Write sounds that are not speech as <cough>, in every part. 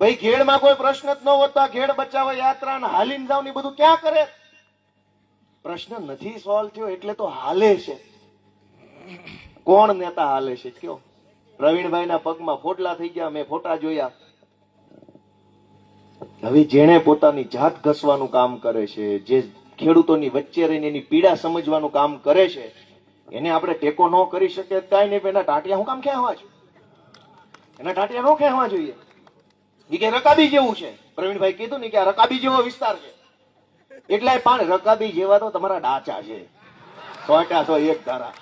ભાઈ, ઘેડમાં કોઈ પ્રશ્ન જ ન હોતા. ઘેડ બચાવો, યાત્રા ને હાલીને જાવ ને બધું ક્યાં કરે? પ્રશ્ન નથી સોલ્વ થયો એટલે તો હાલે છે. કોણ નેતા હાલે છે? કયો? પ્રવીણભાઈના પગમાં ફોટલા થઈ ગયા, મેં ફોટા જોયા. હવે જેણે પોતાની જાત ઘસવાનું કામ કરે છે, જે ખેડૂતોની વચ્ચે રહીને એની પીડા સમજવાનું કામ કરે છે, એને આપણે ટેકો ન કરી શકીએ, કાંઈ નહીં એના ટાટિયા હું કામ કહેવા છે એના ટાટિયા ન કહેવા જોઈએ? કે રકાબી જેવું છે. પ્રવીણભાઈ કીધું ને કે રકાબી જેવો વિસ્તાર છે. એટલે પણ રકાબી જેવા તો તમારા ડાચા છે. સોટા સો એક ધારા.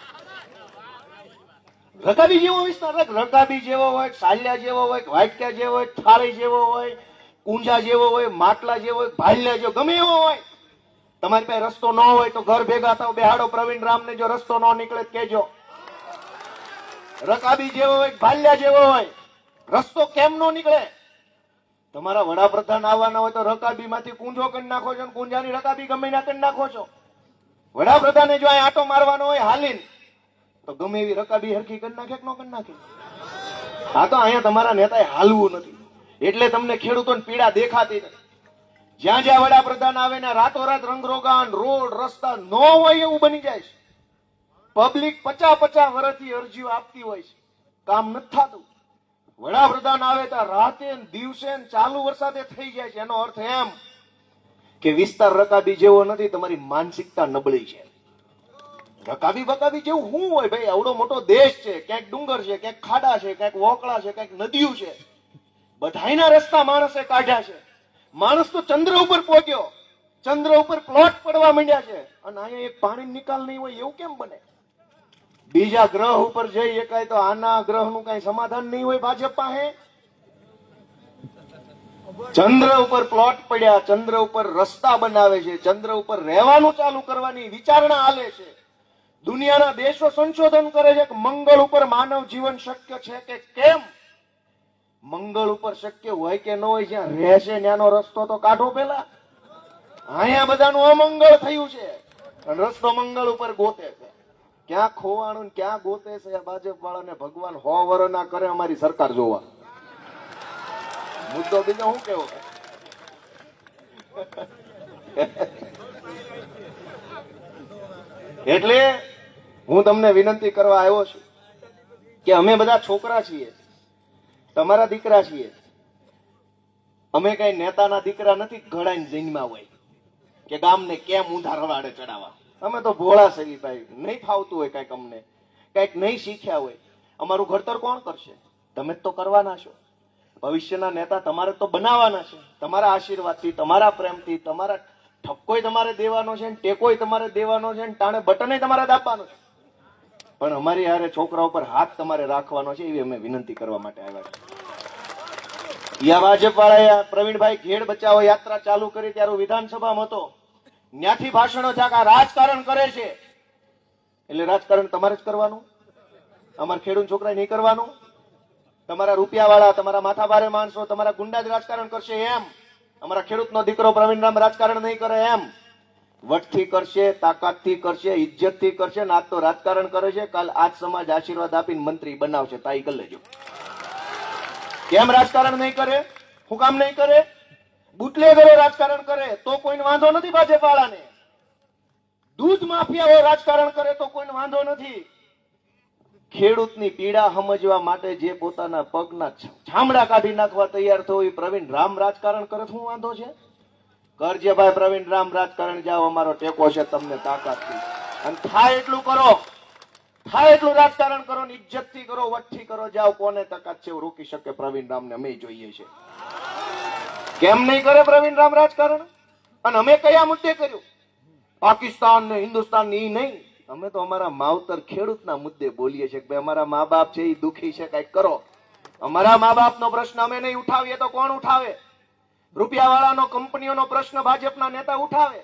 રકાબી જેવો વિસ્તાર. રકાબી જેવો હોય સાલ્યા જેવો હોય વાટક્યા જેવો હોય થાળી જેવો હોય કુંજા જેવો હોય, માટલા જેવો હોય ભાલ્યા જેવો ગમે એવો હોય, તમારી પાસે રસ્તો ન હોય તો ઘર ભેગા થાવ, બેહાડો પ્રવીણ રામને જો રસ્તો ન નીકળે કેજો રકાબી જેવો હોય ભાલ્યા જેવો હોય, રસ્તો કેમ નો નીકળે? તમારા વડાપ્રધાન આવવાના હોય તો રકાબી માંથી કુંજો કરી નાખો છો કુંજાની રકાબી ગમે ના કરી નાખો છો. વડાપ્રધાને જો અહીં આટો મારવાનો હોય હાલીન, તો ગમે એવી રકાબી હરખી કરી નાખે કે ન કરી નાખે? હા તો અહીંયા તમારા નેતાએ હાલવું નથી. એટલે તમને ખેડૂતોને પીડા દેખાતી નથી. જ્યાં જ્યાં વડાપ્રધાન આવે ને રાતોરાત રંગરોગાન, રોડ, રસ્તા ન હોય એવું બની જાય છે. પબ્લિક પચાસ પચાસ વર્ષથી અરજીઓ આપતી હોય છે. કામ નથી થતું. વડાપ્રધાન આવે તો રાતે દિવસે ચાલુ વરસાદે થઈ જાય છે. એનો અર્થ એમ કે વિસ્તાર રકાબી જેવો નથી, તમારી માનસિકતા નબળી છે. રકાબી બકાબી જેવું શું હોય ભાઈ, આવડો મોટો દેશ છે, ક્યાંક ડુંગર છે, ક્યાંક ખાડા છે, ક્યાંક વોકળા છે, ક્યાંક નદીઓ છે. બધાયના રસ્તા માણસે કાઢ્યા છે. માણસ તો ચંદ્ર ઉપર પહોંચ્યો ચંદ્ર ઉપર પ્લોટ પડવા માંડ્યા છે. અને અહીંયા એક પાણી નિકાલ નહીં હોય, એવું કેમ બને? બીજા ગ્રહ ઉપર જઈ એકાય તો આના ગ્રહનું કઈ સમાધાન નહીં હોય ભાજપ પાસે? ચંદ્ર ઉપર પ્લોટ પડ્યા, ચંદ્ર ઉપર રસ્તા બનાવે છે, ચંદ્ર ઉપર રહેવાનું ચાલુ કરવાની વિચારણા હાલે છે. દુનિયાના દેશો સંશોધન કરે છે કે મંગળ ઉપર માનવ જીવન શક્ય છે કે કેમ? મંગળ ઉપર શક્ય હોય કે ન હોય, જ્યાં રહેશે ત્યાંનો રસ્તો તો કાઢો પેલા અહીંયા બધાનું અમંગળ થયું છે. રસ્તો મંગળ ઉપર ગોતે છે. ક્યાં ખોવાણું ક્યાં ગોતે છે ભાજપ વાળાને ભગવાન હો ના કરે અમારી સરકાર જોવા. મુદ્દો બીજો શું કેવો? એટલે હું તમને વિનંતી કરવા આવ્યો છું કે અમે બધા છોકરા છીએ, તમારા દીકરા છીએ. અમે કઈ નેતાના દીકરા નથી ઘડાઈને જન્મા હોય, કે ગામને કેમ ઊંધા રવાડે ચડાવવા? અમે તો ભોળા છે ભાઈ. નહીં ફાવતું હોય કંઈક અમને. કંઈક નહીં શીખ્યા હોય. અમારું ઘડતર કોણ કરશે? તમે જ તો કરવાના છો. ભવિષ્યના નેતા તમારે તો બનાવવાના છે. તમારા આશીર્વાદથી, તમારા પ્રેમથી, તમારા ઠપકોય તમારે દેવાનો છે ટેકોય તમારે દેવાનો છે ટાણે બટને તમારે દાબવાનો છે. પણ અમારી હારે છોકરા ઉપર હાથ તમારે રાખવાનો છે એવી અમે વિનંતી કરવા માટે આવ્યા છે યા ભાજપ વાળા પ્રવીણભાઈ ઘેડ બચાવો યાત્રા ચાલુ કરી ત્યારે વિધાનસભામાં હતો. ત્યાંથી ભાષણો આ રાજકારણ કરે છે. એટલે રાજકારણ તમારે જ કરવાનું. અમારા ખેડૂત છોકરા નહીં કરવાનું. તમારા રૂપિયા વાળા તમારા માથાભારે માણસો, તમારા ગુંડા જ રાજકારણ કરશે એમ. અમારા ખેડૂતનો દીકરો પ્રવીણ રામ રાજકારણ નહીં કરે એમ. વટથી કરશે, તાકાતથી કરશે ઇજ્જતથી કરશે, ને આજ તો રાજકારણ કરે છે. કાલ આજ સમાજ આશીર્વાદ આપીને મંત્રી બનાવશે. તાઈ કરી કેમ રાજકારણ નહીં કરે? હું કામ નહીં કરે? બુટલેગરો રાજકારણ કરે તો કોઈને વાંધો નથી ભાજપ વાળાને દૂધ માફિયાઓ રાજકારણ કરે તો કોઈને વાંધો નથી. ખેડૂતની પીડા સમજવા માટે જે પોતાના પગના છામડા કાઢી નાખવા તૈયાર થયો, એ પ્રવીણ રામ રાજકારણ કરે શું વાંધો છે? કરજે ભાઈ પ્રવીણ રામ રાજકારણ જાઓ, અમારો ટેકો છે, તમને તાકાતથી અને થાય એટલું કરો. થાય એટલું રાજકારણ કરો ને ઇજ્જતથી કરો વટથી કરો, જાઓ, કોને તાકાત છે એવું રોકી શકે પ્રવીણ રામને અમે જોઈએ છે. કેમ નહીં કરે પ્રવીણ રામ રાજકારણ? અને અમે કયા મુદ્દે કર્યું? પાકિસ્તાન ને હિન્દુસ્તાન ને ઈ નહીં. અમે તો અમારા માવતર ખેડૂતના મુદ્દે બોલીએ છીએ કે ભાઈ અમારા મા બાપ છે એ દુખી છે, કંઈક કરો. અમારા મા બાપનો પ્રશ્ન અમે નહીં ઉઠાવીએ તો કોણ ઉઠાવે? રૂપિયાવાળાનો, કંપનીઓનો પ્રશ્ન ભાજપના નેતા ઉઠાવે?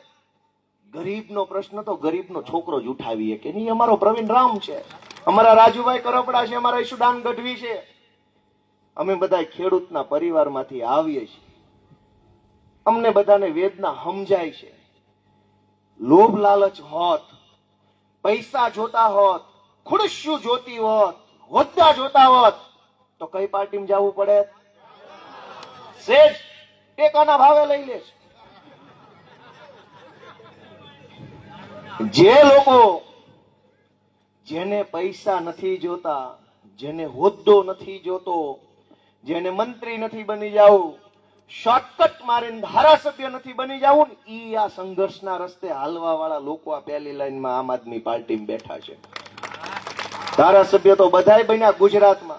ગરીબનો પ્રશ્ન તો ગરીબનો છોકરો જ ઉઠાવીએ કે નહીં? અમારો પ્રવીણ રામ છે. અમારા રાજુભાઈ કરપડા છે, અમારા ઈશુદાન ગઢવી છે. અમે બધા ખેડૂતના પરિવારમાંથી આવીએ છીએ. અમને બધાને વેદના સમજાય છે. લોભ લાલચ હોત, પૈસા જોતા હોત ખુડસ્યું જોતી હોત, હોદ્દા જોતા હોત, તો કઈ પાર્ટીમાં જવું પડે? શેઠ ટેકાના ભાવે લઈ લેશ જે લોકો જેને પૈસા નથી જોતા, જેને હોદ્દો નથી જોતો, જેને મંત્રી નથી બની જવું શોર્ટકટ મારીને ધારાસભ્ય નથી બની જવું ને, ઈ આ સંઘર્ષના રસ્તે હાલવા વાળા લોકો આ પહેલી લાઈનમાં આમ આદમી પાર્ટીમાં બેઠા છે. ધારાસભ્ય તો બધાય બન્યા ગુજરાતમાં.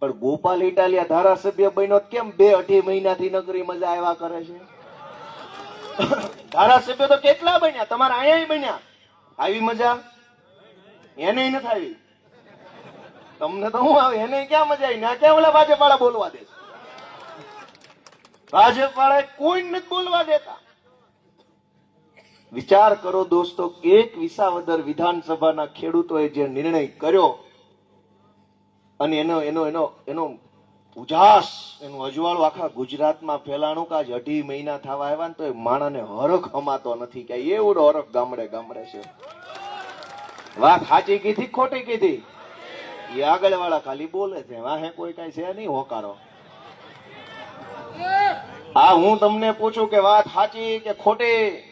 પણ ગોપાલ ઇટાલિયા ધારાસભ્ય બન્યો કેમ બે અઢી મહિનાથી નગરી મજા આવ્યા કરે છે? ધારાસભ્ય તો કેટલા બન્યા? તમારા અહીંયા બન્યા. આવી મજા? એને નથી આવી. તમને તો હું આવે? એને ક્યાં મજા આવી? ના ક્યાં ઓલા ભાજપ વાળા બોલવા દે ભાજપ વાળા કોઈ નથી બોલવા દેતા. વિચાર કરો દોસ્તો, એક વિસાવદર વિધાનસભાના ખેડૂતોએ જે નિર્ણય કર્યો અને એનો એનો એનો એનો ઉજાસ એનું અજવાળું આખા ગુજરાતમાં ફેલાણું કે આજ અઢી મહિના થવા આવ્યા ને તો એ માણાને હરખ હમાતો નથી કે એવડો હરખ ગામડે ગામડે છે. વાત સાચી કીધી ખોટી કીધી? એ આગળ વાળા ખાલી બોલે છે. વાહે કોઈ કઈ છે નહીં હોકારો. આ હું તમને પૂછું કે વાત સાચી કે ખોટી?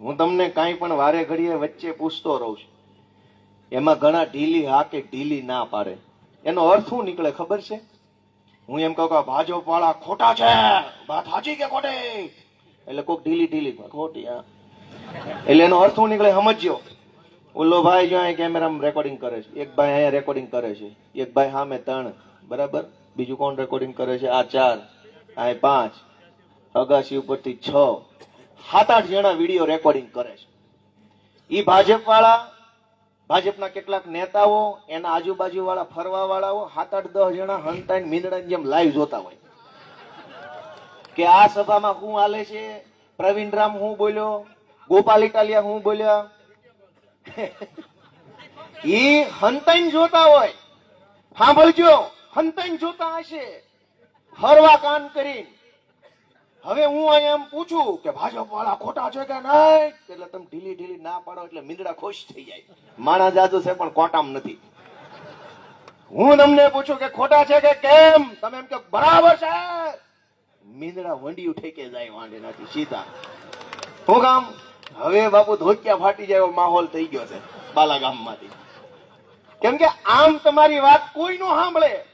હું તમને કાંઈ પણ વારે ઘડીએ વચ્ચે પૂછતો રહું છું. એમાં ઘણા ઢીલી હા કે ઢીલી ના પાડે. એનો અર્થ શું નીકળે ખબર છે? હું એમ કહું કે ભાજપ વાળા ખોટા છે. વાત સાચી કે ખોટી? એટલે કોક ઢીલી ઢીલી ખોટી, હા. એટલે એનો અર્થ શું નીકળે સમજ્યો? ઓલો ભાઈ જો અહીંયા કેમેરામાં રેકોર્ડિંગ કરે છે. એક ભાઈ અહીંયા રેકોર્ડિંગ કરે છે. એક ભાઈ સામે ત્રણ બરાબર? બીજું કોણ રેકોર્ડિંગ કરે છે? આ ચાર, આ પાંચ અગાસી ઉપરથી છ સાત આઠ જણા વીડિયો રેકોર્ડિંગ કરે છે. એ ભાજપ વાળા ભાજપના કેટલાક નેતાઓ, એના આજુબાજુ વાળા ફરવા વાળાઓ સાત આઠ દસ જણા હંતાઈ મીંદડાની જેમ લાઈવ જોતા હોય. કે આ સભામાં શું હાલે છે? પ્રવીણ રામ હું બોલ્યો? ગોપાલ ઇટાલિયા હું બોલ્યા? <laughs> એ હંતાઈન જોતા હોય. સાંભળજો. હંતાઈને જોતા હશે. હરવા કાન કરી. હવે હું અહીંયા એમ પૂછું કે ભાજપ વાળા ખોટા છે કે નહીં? એટલે તમે ઢીલી ઢીલી ના પાડો એટલે મીંદડા ખુશ થઈ જાય. માણા જાજુ છે પણ કોટામ નથી. હું તમને પૂછું કે ખોટા છે કે કેમ? તમે એમ કે બરાબર છે. મીંદડા વંડિયું ઠેકે જાય વાંડે નથી, સીધા. હું કામ? હવે બાપુ ધોતિયા ફાટી જાય એવો માહોલ થઈ ગયો છે બાલા ગામમાંથી કેમ કે આમ તમારી વાત કોઈ નો સાંભળે?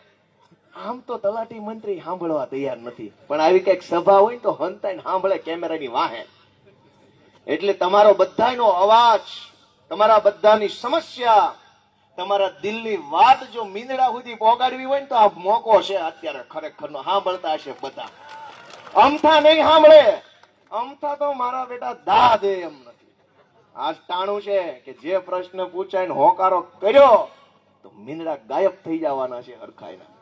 આમ તો તલાટી મંત્રી સાંભળવા તૈયાર નથી. પણ આવી કંઈક સભા હોય તો હંતાઈ સાંભળે કેમેરાની વાહે. એટલે તમારો બધાનો અવાજ, તમારા બધાની સમસ્યા, તમારા દિલની વાત જો મીંદડા સુધી પહોંચાડવી હોય ને તો આ મોકો છે અત્યારે ખરેખરનો. સાંભળતા હશે બધા. અમથા નહીં સાંભળે. અમથા તો મારા બેટા દા દે એમ નથી. આજ ટાણું છે કે જે પ્રશ્ન પૂછાય ને હોકારો કર્યો, તો મીંદડા ગાયબ થઈ જવાના છે હરખાઈના.